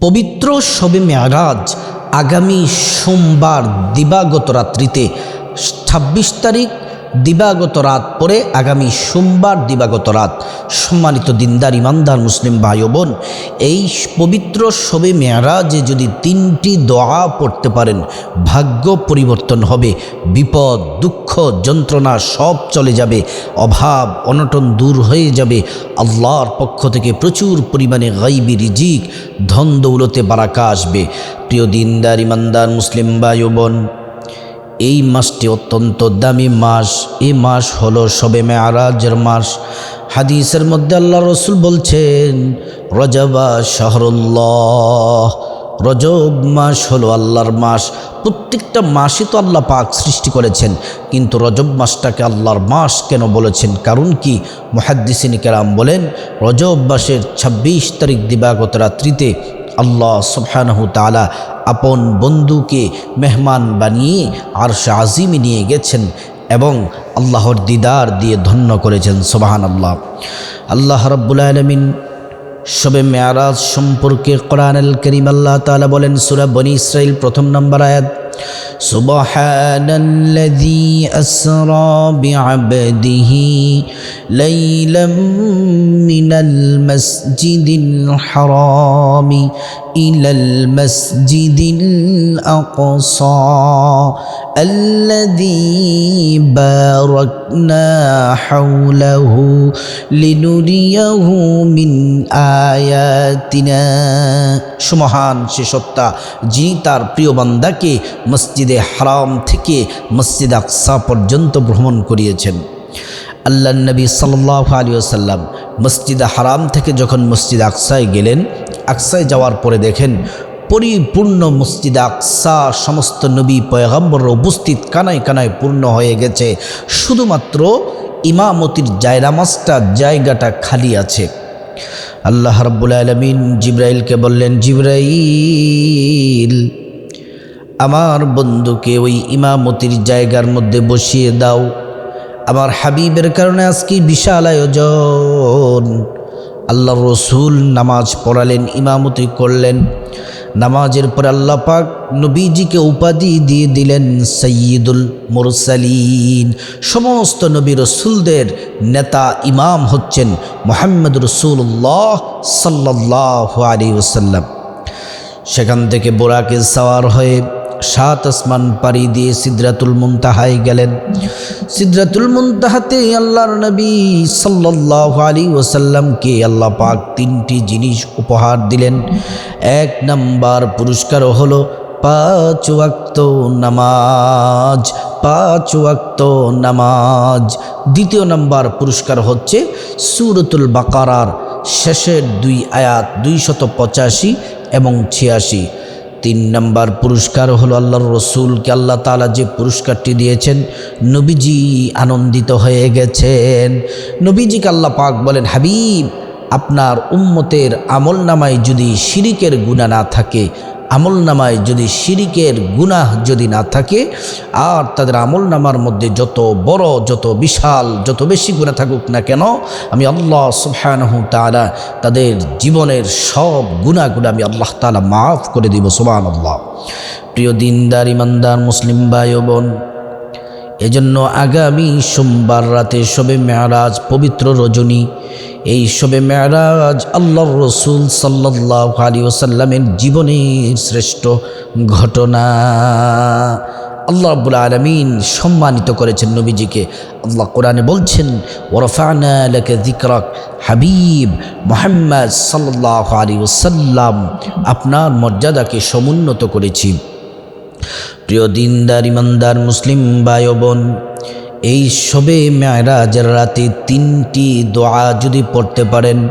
পবিত্র শবে মেয়ারাজ আগামী সোমবার দিবাগত রাত্রিতে ছাব্বিশ তারিখ দিবাগত রাত পরে আগামী সোমবার দিবাগত রাত। সম্মানিত দিনদার, ইমানদার মুসলিম ভাই বোন, এই পবিত্র শবে মেয়ারাজে যদি তিনটি দোয়া পড়তে পারেন, ভাগ্য পরিবর্তন হবে, বিপদ, দুঃখ, যন্ত্রণা সব চলে যাবে, অভাব, অনটন দূর হয়ে যাবে। আল্লাহর পক্ষ থেকে প্রচুর পরিমাণে গাইবি রিজিক, ধন দৌলতে বারাকা আসবে। প্রিয় দিনদার, ইমানদার মুসলিম ভাই বোন এই মাসটি অত্যন্ত দামি মাস। এই মাস হলো সবে মেয়ারাজের মাস। হাদিসের মধ্যে আল্লাহ রসুল বলছেন, রজবা শহরুল্লাহ। রজব মাস হলো আল্লাহর মাস। প্রত্যেকটা মাসই তো আল্লাহ পাক সৃষ্টি করেছেন, কিন্তু রজব মাসটাকে আল্লাহর মাস কেন বলেছেন? কারণ কি? মহাদ্দিসিন কেরাম বলেন, রজব মাসের ২৬ তারিখ দিবাগত রাত্রিতে আল্লাহ সুবহানাহু তালা আপন বন্ধুকে মেহমান বানিয়ে আর আজিমে নিয়ে গেছেন এবং আল্লাহর দিদার দিয়ে ধন্য করেছেন সোবাহান আল্লাহ আল্লাহ রব্বুল আলমিন শবে মেয়ারাজ সম্পর্কে কোরআনুল করিম আল্লাহ তাআলা বলেন, সূরা বনি ইসরাইল প্রথম নম্বর আয়াত سبحان الذي أسرى بعبده ليلا من المسجد الحرام ইলাল মাসজিদিল আকসা الذي باركنا حوله لنريه من آياتنا সুমহান সে সত্তা যিনি তার প্রিয় বান্দাকে মসজিদে হারাম থেকে মসজিদ আকসা পর্যন্ত ভ্রমণ করিয়েছেন আল্লাহ নবী সাল্লাহ আলী আসাল্লাম মসজিদে হারাম থেকে যখন মসজিদ আকসায় গেলেন আকসায় যাওয়ার পরে দেখেন পরিপূর্ণ মসজিদ আকসা, সমস্ত নবী পয়গম্বর উপস্থিত কানায় কানায় পূর্ণ হয়ে গেছে। শুধুমাত্র ইমামতির জায়রামাজটা জায়গাটা খালি আছে। আল্লাহ রব্বুল আলমিন জিব্রাইলকে বললেন, জিব্রাইল, আমার বন্ধুকে ওই ইমামতির জায়গার মধ্যে বসিয়ে দাও। আমার হাবিবের কারণে আজকে বিশাল আয়োজন। আল্লাহ রসুল নামাজ পড়ালেন, ইমামতি করলেন। নামাজের পর আল্লাহ পাক নবীজিকে উপাধি দিয়ে দিলেন সৈয়দুল মুরসালিন। সমস্ত নবী রসুলদের নেতা ইমাম হচ্ছেন মোহাম্মদ রসুল্লাহ সাল্লাহ আলী ওসাল্লাম সেখান থেকে বোরাকে সাওয়ার হয়ে সাত আসমান পাড়ি দিয়ে সিদ্রাতুল মুনতাহায় গেলেন। সিদ্রাতুল মুনতাহাতে আল্লাহর নবী সাল্লাহ আলী ওসাল্লামকে আল্লাহ পাক তিনটি জিনিস উপহার দিলেন। এক নাম্বার পুরস্কার হলো পাঁচ ওয়াক্ত নামাজ, পাঁচ ওয়াক্ত নামাজ। দ্বিতীয় নাম্বার পুরস্কার হচ্ছে সুরতুল বাকারার শেষের দুই আয়াত দুইশত পঁচাশি এবং ছিয়াশি। তিন নম্বর পুরস্কার হলো আল্লাহর রসুলকে আল্লাহ তালা যে পুরস্কারটি দিয়েছেন, নবীজি আনন্দিত হয়ে গেছেন। নবীজিকে আল্লাহ পাক বলেন, হাবিব, আপনার উম্মতের আমল নামায় যদি শিরিকের গুণা না থাকে আমল নামায় যদি শিরিকের গুনাহ যদি না থাকে, আর তাদের আমল নামার মধ্যে যত বড়, যত বিশাল, যত বেশি গুণা থাকুক না কেন, আমি আল্লাহ সুবহানাহু তাআলা তাদের জীবনের সব গুণাগুলো আমি আল্লাহ তালা মাফ করে দিব সুবহান আল্লাহ প্রিয় দিনদার, ইমানদার, মুসলিম ভাই বোন এজন্য আগামী সোমবার রাতে শবে মেয়ারাজ পবিত্র রজনী এই শবে মেয়ারাজ আল্লাহর রসুল সাল্লাহ আলী ওসাল্লামের জীবনের শ্রেষ্ঠ ঘটনা। আল্লাহ আব্বুল আলমিন সম্মানিত করেছেন নবীজিকে। আল্লাহ কোরআনে বলছেন ওরফানা হাবিব মোহাম্মদ সাল্লাহ আলী ওসাল্লাম আপনার মর্যাদাকে সমুন্নত করেছি। প্রিয় দিনদার, ইমানদার, মুসলিম ভাই বোন এই সবে মেয়রাজের রাতে তিনটি দোয়া যদি পড়তে পারেন,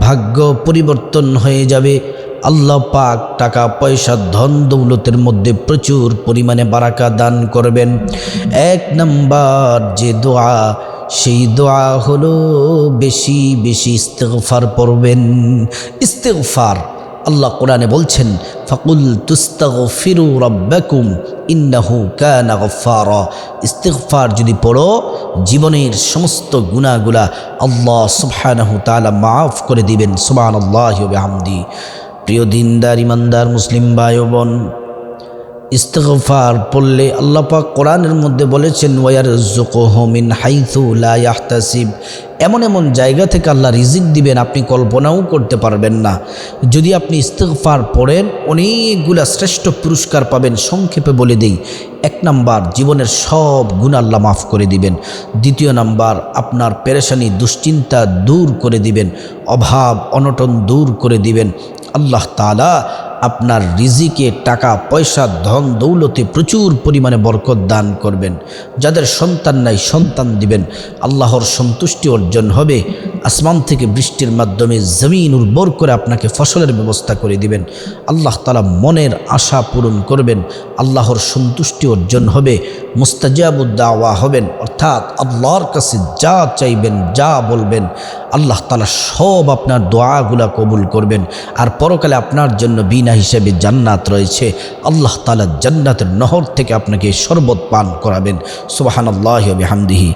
ভাগ্য পরিবর্তন হয়ে যাবে। আল্লাহ পাক টাকা, পয়সা, ধন দৌলতের মধ্যে প্রচুর পরিমাণে বারাকা দান করবেন। এক নাম্বার যে দোয়া, সেই দোয়া হলো বেশি বেশি ইস্তেগফার পড়বেন। ইস্তেগফার আল্লাহ কোরআনে বলছেন, ফাকুল কানা গফফারা। ইস্তিগফার যদি পড়ো, জীবনের সমস্ত গুণাগুলা আল্লাহ সুবহানাহু তালা মাফ করে দিবেন সুবহান আল্লাহ বিহামদি। প্রিয় দিনদার, ইমানদার, মুসলিম ও বোন ইস্তগফার পড়লে আল্লাহ পাক কোরআনের মধ্যে বলেছেন ওয়ার জোকোহমিন হাইথু লাহতাসিব এমন এমন জায়গা থেকে আল্লাহ রিজিক দিবেন, আপনি কল্পনাও করতে পারবেন না। যদি আপনি ইস্তগফার পড়েন, অনেকগুলা শ্রেষ্ঠ পুরস্কার পাবেন, সংক্ষেপে বলে দেই। এক নাম্বার, জীবনের সব গুণ আল্লাহ মাফ করে দিবেন। দ্বিতীয় নাম্বার, আপনার পেরেশানি, দুশ্চিন্তা দূর করে দিবেন। অভাব, অনটন দূর করে দিবেন। আল্লাহ তালা আপনার রিজিকে টাকা, পয়সা, ধন, দৌলতে প্রচুর পরিমাণে বরকত দান করবেন। যাদের সন্তান নাই, সন্তান দিবেন। আল্লাহর সন্তুষ্টি অর্জন হবে। আসমান থেকে বৃষ্টির মাধ্যমে জমিন উর্বর করে আপনাকে ফসলের ব্যবস্থা করে দিবেন। আল্লাহ তালা মনের আশা পূরণ করবেন। আল্লাহর সন্তুষ্টি অর্জন হবে। মুস্তাজাবুদ্দাওয়া হবেন। অর্থাৎ আল্লাহর কাছে যা চাইবেন, যা বলবেন, আল্লাহ তালা সব আপনার দোয়াগুলা কবুল করবেন। আর পরকালে আপনার জন্য বিনা হিসেবে জান্নাত রয়েছে। আল্লাহ তালা জান্নাতের নহর থেকে আপনাকে শরবত পান করাবেন। সুবাহান আল্লাহ হামদিহি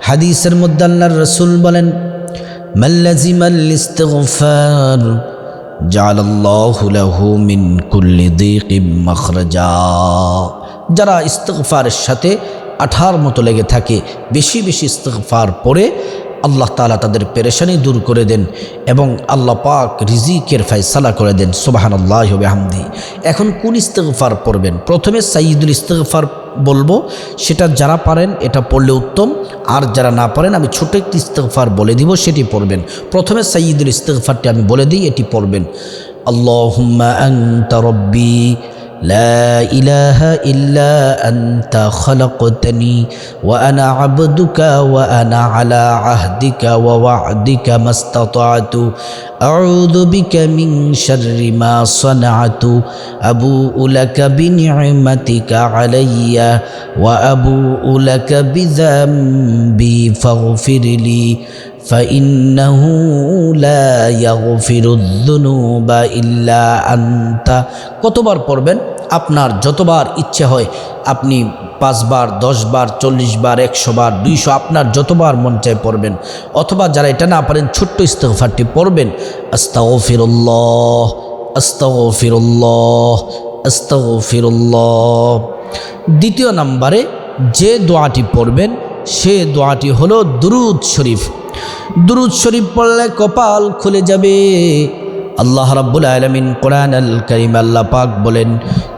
হাদিসের মধ্যে আল্লাহর রসুল বলেন যারা ইস্তফারের সাথে আঠার মতো লেগে থাকে, বেশি বেশি ইস্তগফার পড়ে আল্লাহ তালা তাদের পেরেশানি দূর করে দেন এবং আল্লাহ পাক রিজিকের ফাইসালা করে দেন সুবাহান আল্লাহ হামদি এখন কোন ইস্তগফার পড়বেন? প্রথমে সাইদুল ইস্তগফার বলব, সেটা যারা পারেন এটা পড়লে উত্তম, আর যারা না পারেন আমি ছোট একটি ইস্তগফার বলে দিব, সেটি পড়বেন। প্রথমে সাইদুল ইস্তগফারটি আমি বলে দিই, এটি পড়বেন, আল্লাহুম্মা আনতা রব্বি لا إله إلا أنت خلقتني وأنا عبدك وأنا على عهدك ووعدك ما استطعت أعوذ بك من شر ما صنعت أبوء لك بنعمتك علي وأبوء لك بذنبي فاغفر لي فإنه لا يغفر الذنوب إلا أنت কতবার পড়বেন আপনার যতবার ইচ্ছে হয়, আপনি পাঁচবার, দশবার চল্লিশ বার একশো বার দুইশো, আপনার যতবার মন চায় পড়বেন। অথবা যারা এটা না পারেন, ছোট্ট ইস্তফারটি পড়বেন। আস্তাও ফিরুল্লাহ আস্তাও ফিরুল্লাহ আস্তাও ফিরুল্লাহ দ্বিতীয় নাম্বারে যে দোয়াটি পড়বেন, সে দোয়াটি হলো দুরুদ শরীফ। দুরুদ শরীফ পড়লে কপাল খুলে যাবে। আল্লাহ রাব্বুল আলামিন কোরআন আল করিম আল্লাহ পাক বলেন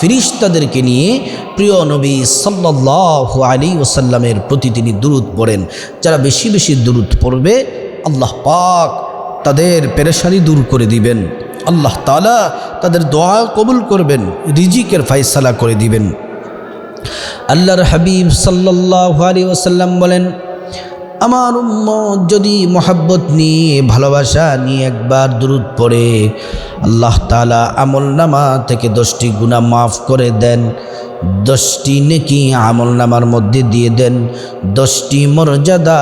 ফিরিস্তাদেরকে নিয়ে প্রিয় নবী সাল্লাহ আলী ওসাল্লামের প্রতি তিনি দূরত পড়েন। যারা বেশি বেশি দূরত পড়বে, আল্লাহ পাক তাদের পেরেশানি দূর করে দিবেন। আল্লাহ তালা তাদের দোয়া কবুল করবেন, রিজিকের ফাইসালা করে দিবেন। আল্লাহর হাবিব সাল্লাহ আলী ওসাল্লাম বলেন আমার উম্মত যদি মোহাব্বত নিয়ে, ভালোবাসা নিয়ে একবার দূরত পড়ে, আল্লাহ তালা আমল নামা থেকে দশটি গুণা মাফ করে দেন, দশটি নেকি আমল নামার মধ্যে দিয়ে দেন, দশটি মর্যাদা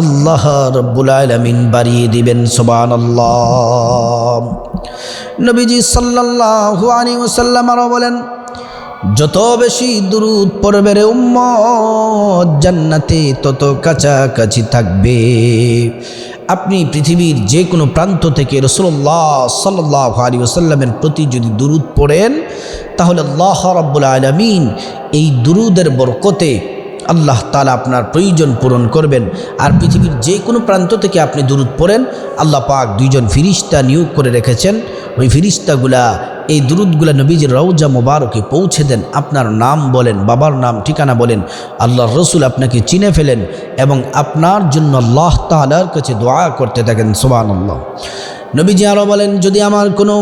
আল্লাহ রব্বুল আলমিন বাড়িয়ে দিবেন সোবান আল্লাহ নবীজি সাল্লাহ আলী ওসাল্লাম আরও বলেন যত বেশি দুরুদ পড়বে রে উম্মত, জান্নাতে তত কাছাকাছি থাকবে। আপনি পৃথিবীর যে কোনো প্রান্ত থেকে রসুল্লাহ সাল্লাহ আলী ওসাল্লামের প্রতি যদি দুরুদ পড়েন, তাহলে আল্লাহ রব্বুল আলমিন এই দুরুদের বরকতে আল্লাহ তালা আপনার প্রয়োজন পূরণ করবেন। আর পৃথিবীর যে কোনো প্রান্ত থেকে আপনি দূরত পড়েন, আল্লাহ পাক দুইজন ফিরিস্তা নিয়োগ করে রেখেছেন। ওই ফিরিস্তাগুলা, এই দুরুদগুলা নবীজির রৌজা মোবারকে পৌঁছে দেন, আপনার নাম বলেন, বাবার নাম, ঠিকানা বলেন। আল্লাহর রসুল আপনাকে চিনে ফেলেন এবং আপনার জন্য আল্লাহ তালার কাছে দোয়া করতে থাকেন সোবান আল্লাহ নবীজি আরও বলেন, যদি আমার কোনো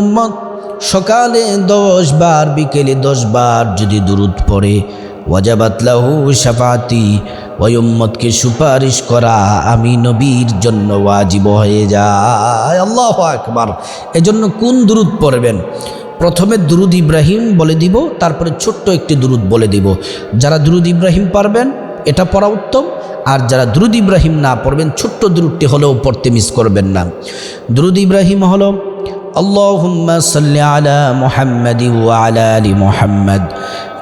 সকালে দশ বার, বিকেলে দশ বার যদি দূরত পড়ে ওয়াজাবাতলাহু সাফাতি ওই উম্মতকে সুপারিশ করা আমি নবীর জন্য ওয়াজিব হয়ে যায়। আল্লাহ একবার এজন্য কোন দুরুদ পড়বেন? প্রথমে দুরুদ ইব্রাহিম বলে দিব, তারপরে ছোট্ট একটি দুরুদ বলে দিব। যারা দুরুদ ইব্রাহিম পারবেন, এটা পড়া উত্তম। আর যারা দুরুদ ইব্রাহিম না পড়বেন, ছোট্ট দুরুদটি হলেও পড়তে মিস করবেন না। দুরুদ ইব্রাহিম হল আল্লাহ সাল্লি আলা মোহাম্মদ ওয়া আলা আলী মোহাম্মদ।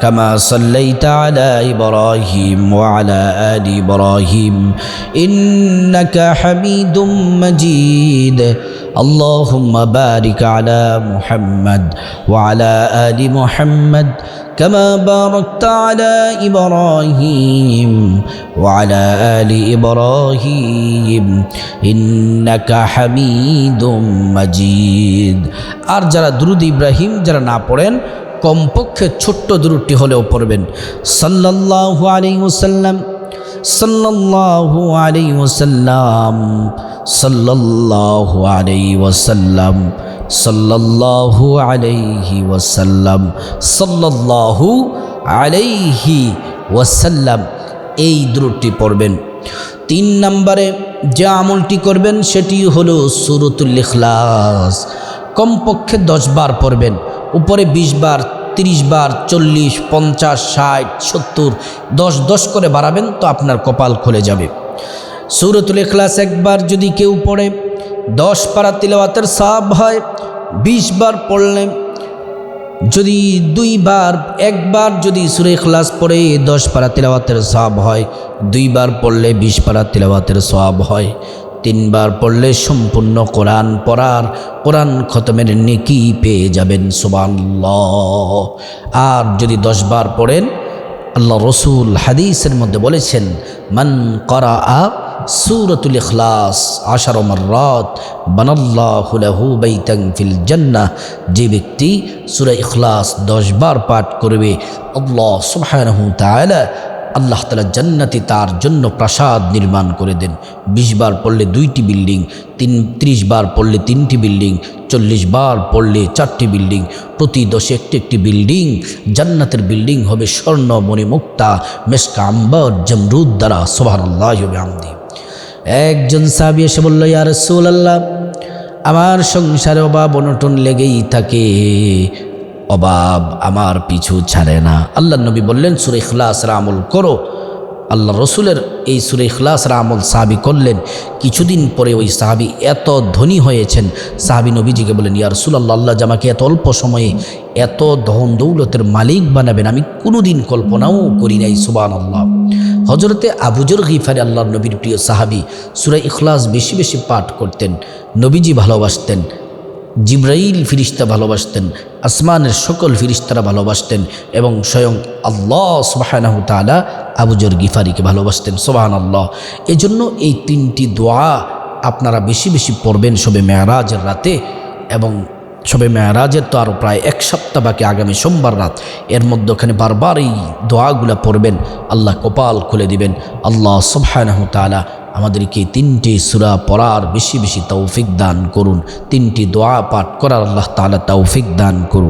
كما صليت على ابراهيم وعلى ال ابراهيم انك حميد مجيد اللهم بارك على محمد وعلى ال محمد كما باركت على ابراهيم وعلى ال ابراهيم انك حميد مجيد আর যারা দুরুদ ইব্রাহিম যারা না পড়েন কমপক্ষে ছোট্ট দুরুদটি হলেও পড়বেন। সাল্লাল্লাহু আলাইহি ওসাল্লাম সাল্লাল্লাহু আলাইহি ওসাল্লাম সাল্লাল্লাহু আলাইহি ওয়াসাল্লাম, সাল্লাল্লাহু আলাইহি ওয়াসাল্লাম, সাল্লাল্লাহু আলাইহি ওয়াসাল্লাম এই দ্রুটটি পড়বেন। তিন নম্বরে যে আমলটি করবেন সেটি হলো সুরতুল ইখলাস। কমপক্ষে দশ বার পড়বেন, উপরে বিশ বার তিরিশ বার চল্লিশ, পঞ্চাশ, ষাট, সত্তর, দশ দশ করে বাড়াবেন তো আপনার কপাল খুলে যাবে। সুরতুল ইখলাস একবার যদি কেউ পড়ে, দশ পারা তিলওয়াতের সাব হয়, বিশ বার পড়লে, যদি দুইবার একবার যদি সুরে ইখলাস পড়ে, দশ পারা তিলাওয়াতের সব হয় দুইবার পড়লে বিশ পারা তিলাওয়াতের সব হয়। তিনবার পড়লে সম্পূর্ণ কোরআন পড়ার, কোরআন খতমের নেকি পেয়ে যাবেন সুবাল্লাহ আর যদি দশবার পড়েন, আল্লাহ রসুল হাদিসের মধ্যে বলেছেন, মান করা আ সুরতুল ইখলাস আশার মর্রাত, বানাল্লাহু লাহু বাইতান ফিল জান্নাহ। যে ব্যক্তি সূরা ইখলাস 10 বার পাঠ করবে, আল্লাহ সুবহানাহু তাআলা আল্লাহ তালা জান্নাতি তার জন্য প্রাসাদ নির্মাণ করে দেন। বিশ বার পড়লে দুইটি বিল্ডিং, তিন, ত্রিশ বার পড়লে তিনটি বিল্ডিং, চল্লিশ বার পড়লে চারটি বিল্ডিং, প্রতি দশে একটি একটি বিল্ডিং। জান্নাতের বিল্ডিং হবে স্বর্ণ মণিমুক্তা মেসকা আম্বর, জমরুদ দ্বারা সোহান আল্লাহ আমদি একজন সাহাবি এসে বলল ইয়ার আল্লাহ আমার সংসারে অভাব অনটন লেগেই থাকে। অভাব আমার পিছু ছাড়ে না। আল্লাহ নবী বললেন, সুরে ইখলাসের আমল করো। আল্লাহ রসুলের এই সুরে ইখলাসের আমল সাহাবি করলেন। কিছুদিন পরে ওই সাহাবি এত ধনী হয়েছেন, সাহাবি নবীজিকে বলেন ইয়া রসুল্লাহ আল্লাহ আল্লাহ জামাকে এত অল্প সময়ে এত ধন দৌলতের মালিক বানাবেন, আমি কোনোদিন কল্পনাও করি নাই সুবান আল্লাহ হজরতে আবুজর গিফারে আল্লাহ নবীর প্রিয় সাহাবি সুরা ইখলাস বেশি বেশি পাঠ করতেন, নবীজি ভালোবাসতেন। জিব্রাইল ফিরিস্তা ভালোবাসতেন, আসমানের সকল ফিরিস্তারা ভালোবাসতেন এবং স্বয়ং আল্লাহ সুবাহানাহু তালা আবুজর গিফারিকে ভালোবাসতেন। সোবাহান আল্লাহ এজন্য এই তিনটি দোয়া আপনারা বেশি বেশি পড়বেন সবে মেয়ারাজের রাতে এবং সবে মেয়ারাজের তো আরও প্রায় এক সপ্তাহ বাকি আগামী সোমবার রাত। এর মধ্যে ওখানে বারবার এই দোয়াগুলা পড়বেন, আল্লাহ কপাল খুলে দিবেন, আল্লাহ সুবহানাহু তালা আমাদেরকে তিনটি সুরা পড়ার বেশি বেশি তৌফিক দান করুন, তিনটি দোয়া পাঠ করার আল্লাহ তালা তৌফিক দান করুন।